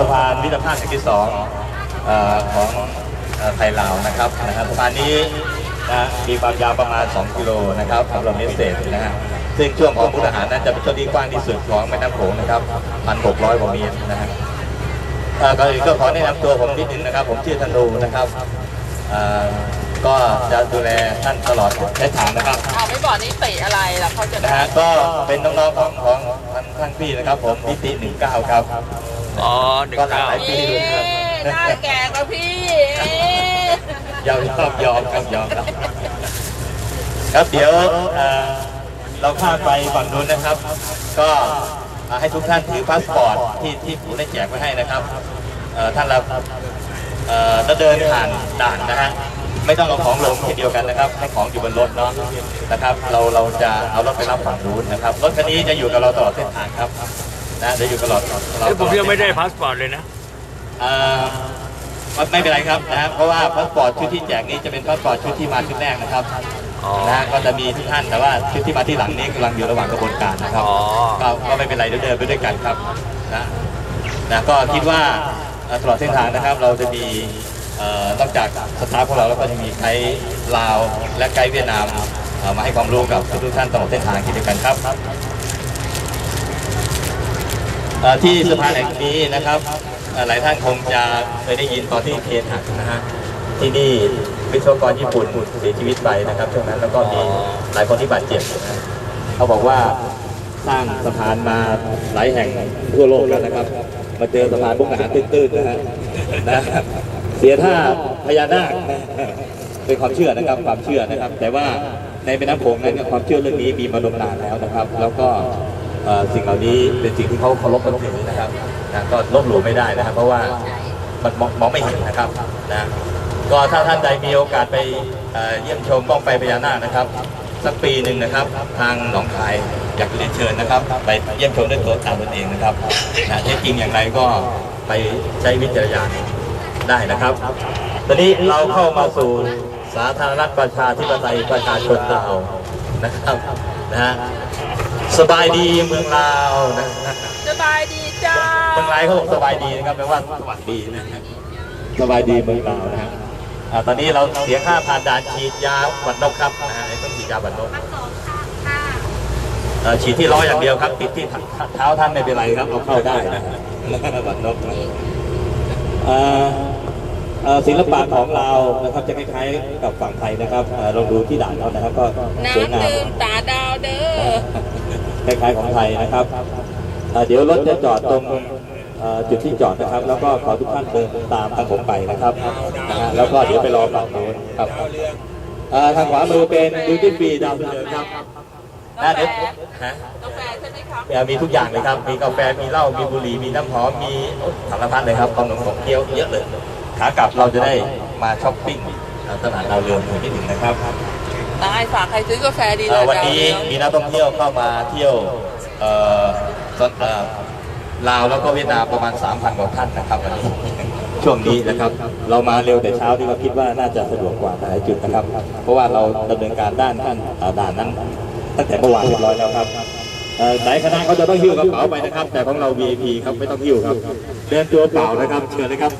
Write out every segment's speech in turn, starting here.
สะพานมิตรภาพแห่งที่สองเอ่อของเอ่อไทยลาวนะครับนะฮะสะพานนี้นะมีความยาวประมาณ 2 กิโลนะครับสำหรับเมสเซจนะฮะซึ่งช่วงของมุกดาหารนั้นจะเป็นช่วงที่กว้างที่สุดของแม่น้ำโขงนะครับ 1,600กว่าเมตรนะฮะเอ่อก่อนอื่นก็ขอแนะนำตัวผมนิดนึงนะครับ ผมชื่อธนูนะครับเอ่อก็จะดูแลท่านตลอดใช้ทางนะครับเอาไม่บอกนี่ติอะไรล่ะเขาจะนะได้ฮะก็เป็นน้องๆของของท่านท่านพี่นะครับ ผมนิติหนึ่งเก้าครับ อ๋อหนึ่งก็หลาเก้ายปีเอ๊เลยครับะหน้าแก่กว่าพี่เอ๊ะยอมยอมยอมครับยอมครับครับเดี๋ยวเอ่อเราข้ามไปฝั่งนู้นนะครับ ก็เอ่อให้ทุกท่านถือพาสปอร์ตที่ที่ผมได้แจกไว้ให้นะครับเอ่อท่านเราเอ่อจะเดินผ่านด่านนะฮะไม่ต้องเอาของลงทีเดียวกันนะครับให้ของอยู่บนรถเนาะนะครับ เราเราจะเอารถไปรับฝั่งนู้นนะครับรถคันนี้จะอยู่กับเราตลอดเส้นทางครับ นะจะอยู่ตลอดเราเอ้ยผมตลอยังไม่ได้เส้นทางพาสปอร์ตเลยนะเอ่อไม่เป็นไรครับนะเพราะว่าพาสปอร์ตชุดที่แจกนี้จะเป็นพาสปอร์ตชุดที่มาชุดแรกนะครับอ๋อ นะก็จะมีทุกท่านแต่ว่าชุดที่มาที่หลังนี้กำลังอยู่ระหว่างกระบวนการนะครับอ๋อ ก็ก็ไม่เป็นไรเดี๋ยวเดินไปด้วยกันครับนะนะก็คิดว่าเอ่อตลอดเส้นทางนะครับ เราจะมีเอ่อนอกจากสตาฟของเราแล้วก็จะมีไกด์ลาวและไกด์เวียดนามเอ่อมาให้ความรู้กับทุกๆท่านตลอดเส้นทางเช่นเดียวกันครับเอ่อ ที่สะพานแห่งนี้นะครับหลายท่านคงจะเคยได้ยินตอนที่เครนหักนะฮะที่นี่วิศวกรญี่ปุ่นเสียชีวิตไปนะครับช่วงนั้นแล้วก็มีหลายคนที่บาดเจ็บนะเขาบอกว่าสร้างสะพานมาหลายแห่งทั่วโลกแล้วนะครับ มาเจอสะพานพวกอาหารตื้นๆนะฮะนะเสียท่าพญานาคเป็นความเชื่อนะครับความเชื่อนะครับ แต่ว่าในแม่น้ำโขงนั้นความเชื่อเรื่องนี้มีมานมนานแล้วนะครับ แล้วก็ สิ่งเหล่านี้เป็นสิ่งที่เขาเคารพกันถือนะครับนะก็ลบหลู่ไม่ได้นะครับ เพราะว่ามันมองไม่เห็นนะครับนะก็ถ้าท่านใดมีโอกาสไปเอ่อเยี่ยมชมบ้องไฟพญานาคนะครับ สักปีหนึ่งนะครับ ทางหนองคายอยากเรียนเชิญนะครับ ไปเยี่ยมชมด้วยตัวตาตนเองนะครับนะเท็จจริงอย่างไรก็ไปใช้วิจารณญาณได้นะครับ ตอนนี้เราเข้ามาสู่สาธารณรัฐประชาธิปไตยประชาชนลาวนะครับนะฮะ สบายดีเมืองลาวนะสบายดีจ้าเมืองลาวเขาบอกสบายดีนะครับแปลว่าสวัสดีนะฮะสบายดีเมืองลาวนะฮะอ่าตอนนี้เราเสียค่าผ่านด่านฉีดยาหวัดนกครับนะฮะต้องฉีดยาหวัดนกเอ่อฉีดที่ล้ออย่างเดียวครับ ติดที่เท้าท่านไม่เป็นไรครับเอาเข้าได้นะฮะหวัดนกนะเอ่อเอ่อศิลปะของเรานะครับจะคล้ายๆกับฝั่งไทยนะครับเอ่อลองดูที่ด่านเขานะครับ ก็สวยงามน้ำดื่มตาดาวเด้อ คล้ายๆของไทยนะครับเอ่อเดี๋ยวรถจะจอดตรงเอ่อจุดที่จอดนะครับ แล้วก็ขอทุกท่านเดินตามทางผมไปนะครับนะฮะแล้วก็เดี๋ยวไปรอฝั่งโน้นครับเอ่อทางขวามือเป็นดิวตี้ฟรีดาวเรืองครับนะเดี๋ยวฮะกาแฟใช่ไหมครับเอ่อมีทุกอย่างเลยครับ มีกาแฟมีเหล้ามีบุหรี่มีน้ำหอมมีสารพัดเลยครับขนมของเคี้ยวเยอะเลยขากลับเราจะได้มาช้อปปิ้งเอ่อตลาดดาวเรืองนิดหนึ่งนะครับ ตายฝากใครซื้อกาแฟดีเลเอ่อยวันนี้ดาวเรืองมีนักท่องเที่ยวเข้ามาเที่ยวเอ่อสเอ่อลาวแล้วก็เวียดนามประมาณ 3,000 กว่าท่านนะครับวันนี้ช่วงนี้นะครับ เรามาเร็วแต่เช้าที่เราคิดว่าน่าจะสะดวกกว่าหลายจุดนะครับ เพราะว่าเราดำเนินการด้านท่านเอ่อด่านนั้น ตั้งแต่เมื่อวานเรียบร้อยแล้วครับเอ่อหลายคณะเขาจะต้องหิ้วกระเป๋าไปนะครับ แต่ของเรา VIP ครับไม่ต้องหิ้วครับเดินตัวเปล่านะครับ เชิญเลยครับ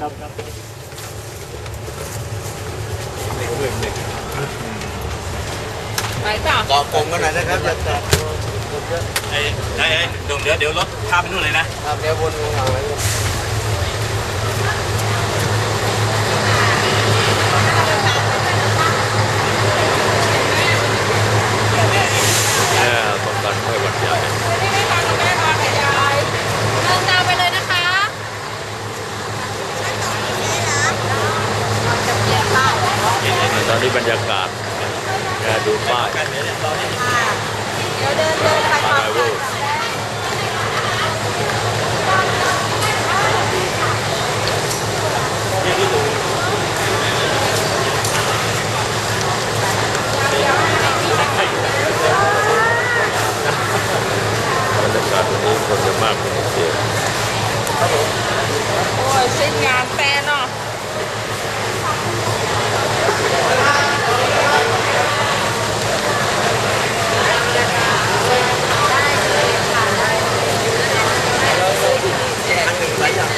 ไปจ้าเกาะกลมกันหน่อยนะครับจะจะไอ้ไอ้ไอ้เดี๋ยวเดี๋ยวเดี๋ยวรถข้ามไปนู่นเลยนะทำเดี๋ยววนวงหลังเลยเออป้องกันไข้หวัดใหญ่นี่ไม่ทำกับแม่มากับยายเดินตามไปเลยนะคะตอนนี้บรรยากาศแก ดูป้ายกันเดี๋ยวเราเนี่ยเดี๋ยวเดินเดินไปมาไงเว้ยบรรยากาศวันนี้คนจะมากเป็นพิเศษ โอ้ยสิ้นงานแต่เนาะ อันหนึ่งไรอย่าง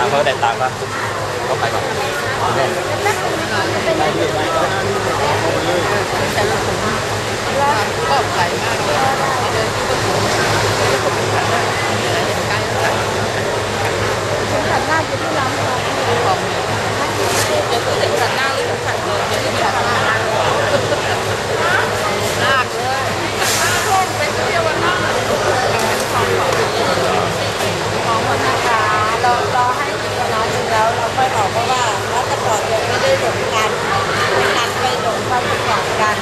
ตามมาเขาไปก่อนแน่นก็ใส่มากเลยเดินที่ประตูเห็นใกล้แล้วขัดหน้าอยู่ที่ร้านทองของจะเข็มขัดหน้าหรือเข็มขัดเดินเข็มขัดหน้าลากเลยเป็นเที่ยววันหน้า ของคนนะคะเรารอให้ถึงน้องถึงแล้วเราค่อยออกเพราะว่ารัฐก่อนยังไม่ได้หลงกันไม่นัดไปหลงความประกอบกัน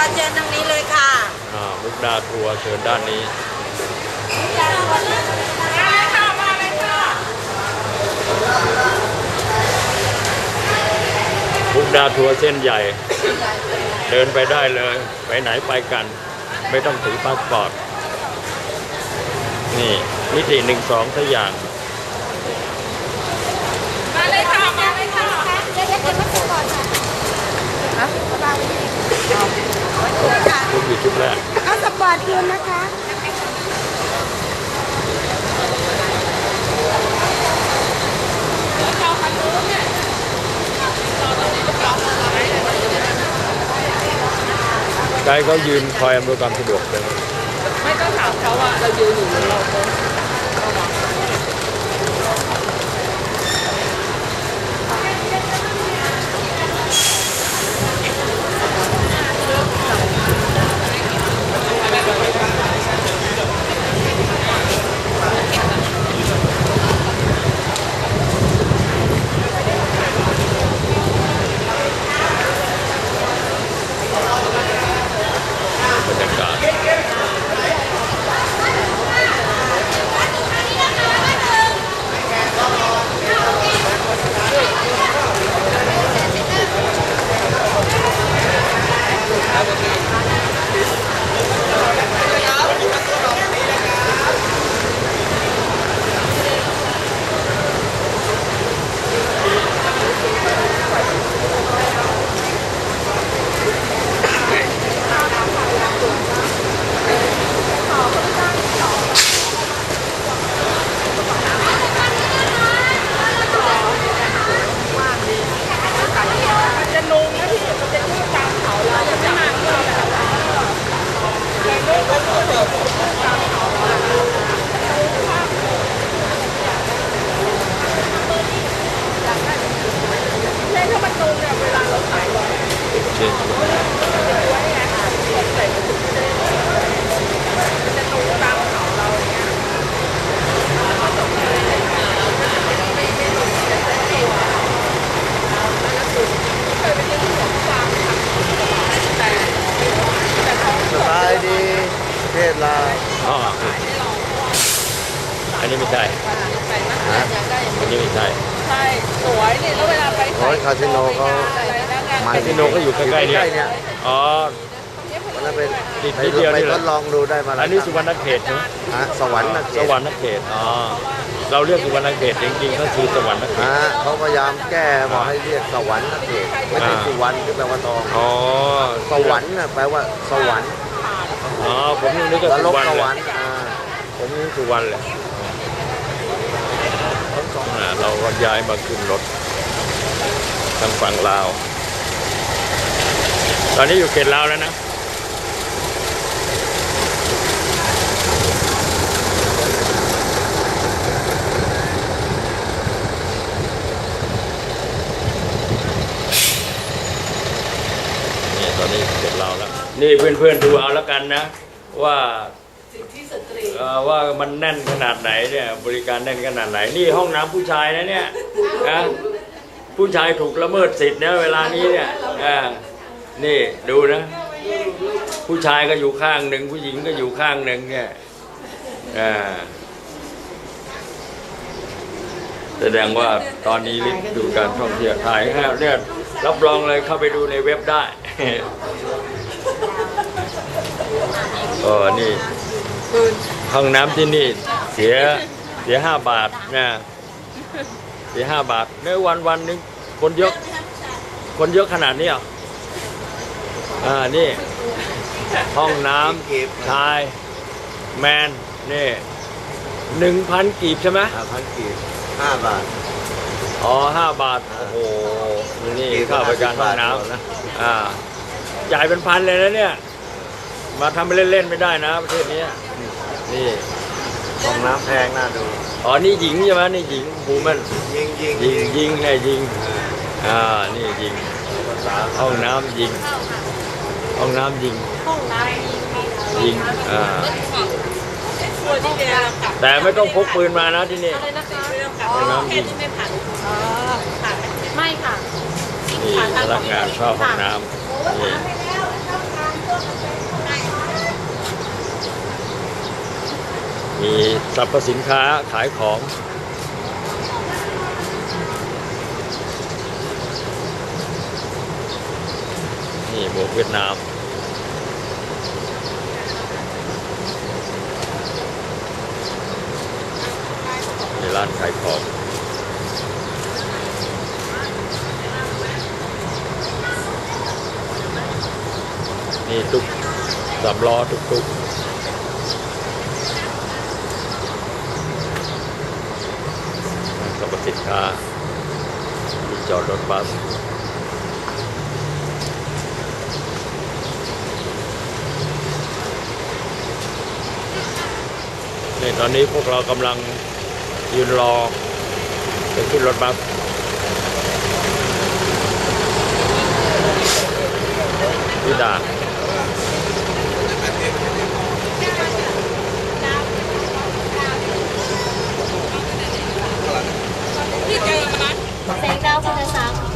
มุกดาตัวเชิญทางนี้เลยค่ะอ่ามุกดาทัวร์เชิญด้านนี้มุกดาตัวเชิญมุกดาทัวร์เส้นใหญ่ เดินไปได้เลย ไปไหนไปกัน ไม่ต้องถือพาสปอร์ตนี่มิติหนึ่งสองทุกอย่างมาเลยค่ะมาเลยค่ะเดี๋ยวเดี๋ยวเก็บไว้ก่อนค่ะ ฮะวางไว้ที่เอาไว้เลยค่ะชุดอยู่ชุดแรกเอาสปอร์ตคืนนะคะไกด์เขายืนคอยอำนวยความสะดวกเลยไม่ต้องถามเขาว่าเรายืนอยู่หรือเรา มันคาสิโนก็อยู่ใกล้ๆเนี่ย เนี่ยอ๋อ วันนั้นเป็นติดไปนิดเดียวไปนี่แหทละ ดลองดูได้มาแล้วอันนี้สุวรรณเขตใช่ไหมฮะสวรรค์นะเขสตวรรณเขตอ๋อเราเรียกสุวรรณเขตจริงๆก็คือสวรรณเขต ฮะเขาพยายามแก้บอกให้เรียกสวรรค์นะเขตไม่ใช่อ่า สุวรรณที่แปลว่าทองอ๋อสวรรค์น่ะแปลว่าสวรรค์อ๋อผมยังนึกว่าแล้วสุลกวรรณสเลวรรยค์อ่าผมนึกสุวรรณเลยอ่าเราก็ย้ายมาขึ้นรถทางฝั่งลาว ตอนนี้อยู่เขตลาวแล้วนะ นี่ตอนนี้เสร็จเราแล้ว นี่เพื่อนๆดูเอาแล้วกันนะ ว่าเอ่อว่ามันแน่นขนาดไหนเนี่ย บริการแน่นขนาดไหน นี่ห้องน้ำผู้ชายนะเนี่ยนะผู้ชายถูกละเมิดสิทธิ์นะเวลานี้เนี่ยอ่า นี่ดูนะ ผู้ชายก็อยู่ข้างหนึ่งผู้หญิงก็อยู่ข้างหนึ่งเนี่ยอ่าแสดงว่าตอนนี้รีบดูการท่องเที่ยวถ่ายให้เนี่ยรับรองเลยเข้าไปดูในเว็บได้เออนี่ห้องน้ำที่นี่เสียเสียห้าบาทนะเสียห้าบาทในวันวันหนึงคนเยอะ คนเยอะขนาดนี้เหร ออ่านี่ ห้องน้ำชาย แมน นี่หนึ่งพันกีบใช่ไหมห้าพันกีบห้าบาท อ๋อห้าบาท โอ้โห นี่ค่าบริการห้องน้นะำอ่าจ่ายเป็นพันเลยนะเนี่ย มาทำไปเล่น ๆ ไม่ได้นะประเทศนี้ นี่ห้องน้ำแพงน่าดู อ๋อ นี่หญิงใช่ไหมนี่หญิงบูมันยิงยิงยิงยิงไงยิง อ่า นี่ยิงภาษาห้องน้ำยิง ห้องน้ำยิง ห้องน้ำมีมียิงอ่าตัวที่เดียวกลับแต่ไม่ต้องพกปืนมานะที่นี่อะไรนะคะเรื่องกลับห้องน้ำแค่ยิงที่ไม่ผ่านอ๋อผ่านไม่ค่ะนี่พนักงานเฝ้าห้องน้ำนี่มีสรรพสินค้าขายของนี่หมวกเวียดนาม ร้านขายของนี่ตุกสามล้อตุกตุกสรรพสินค้าที่จอดรถบัสนี่ตอนนี้พวกเรากำลัง ยืนรอจะขึ้นรถบัสที่ด่านที่เจอมานั้นแสงดาวพุทธ